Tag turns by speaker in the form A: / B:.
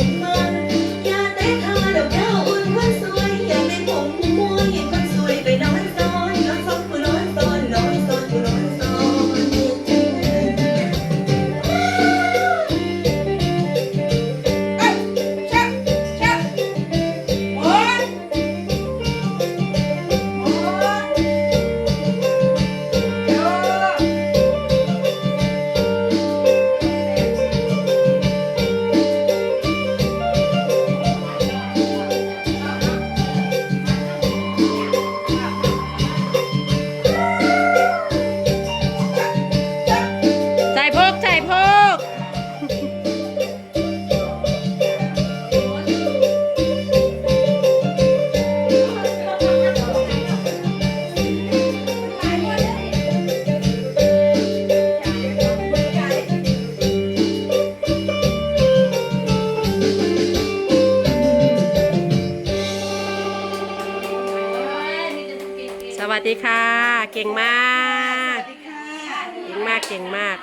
A: Amen. วัสดีค่ะ เก่งมาก เก่งมากเก่งมาก